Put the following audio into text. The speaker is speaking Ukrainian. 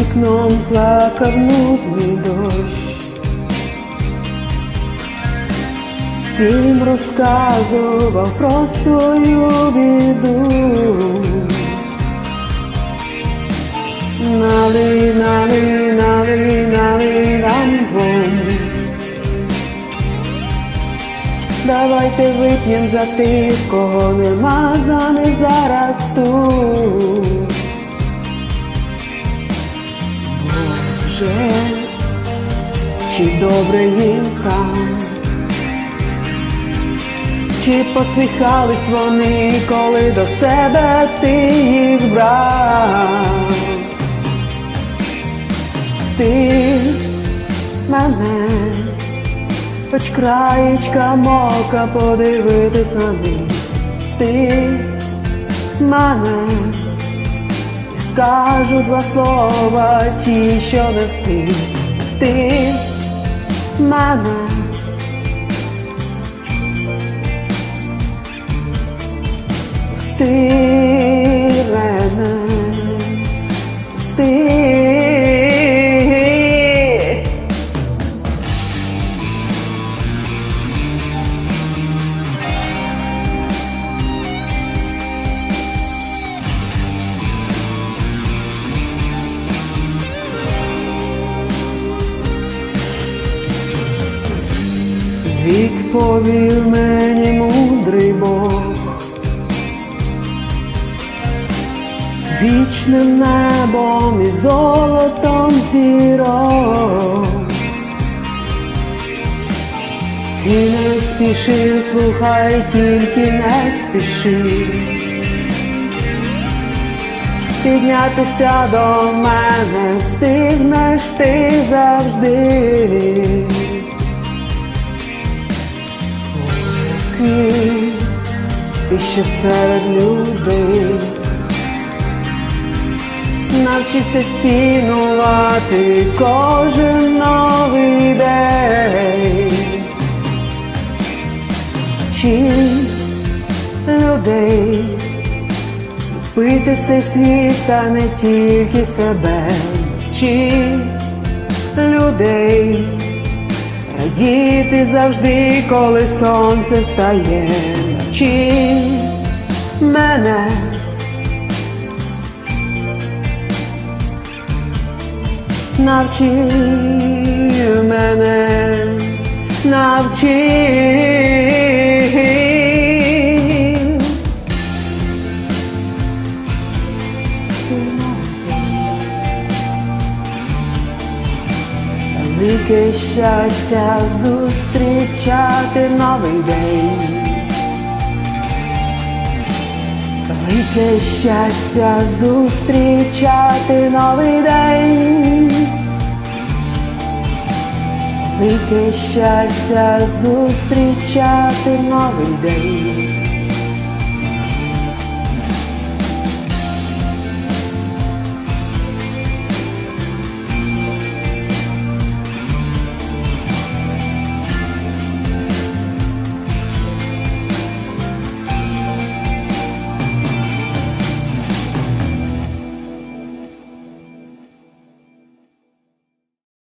вікном плакав нудний дощ. Всім розказував про свою біду. Нали, нали, нали, нали, нам вон. Давайте вип'єм за тих, кого нема за них зараз тут. Чи добре їм там, чи посміхались вони, коли до себе ти їх брав? Ти мене хоч краєчка мока подивитись на них. Ти мене скажу два слова, ті, що не встиг. Ти мене Пусти мене Пусти Відповів мені мудрий Бог, вічним небом і золотом зірок. І не спіши, слухай, тільки не спіши. Піднятися до мене встигнеш ти завжди. Який ти ще серед людей. Навчися цінувати кожен новий день. Чи людей пити цей світ, та не тільки себе, чи людей радіти завжди, коли сонце стає, чи мене. Навчи мене, навчи. Велике щастя зустрічати новий день. Велике щастя зустрічати новий день. Велике щастя зустрічати новий день.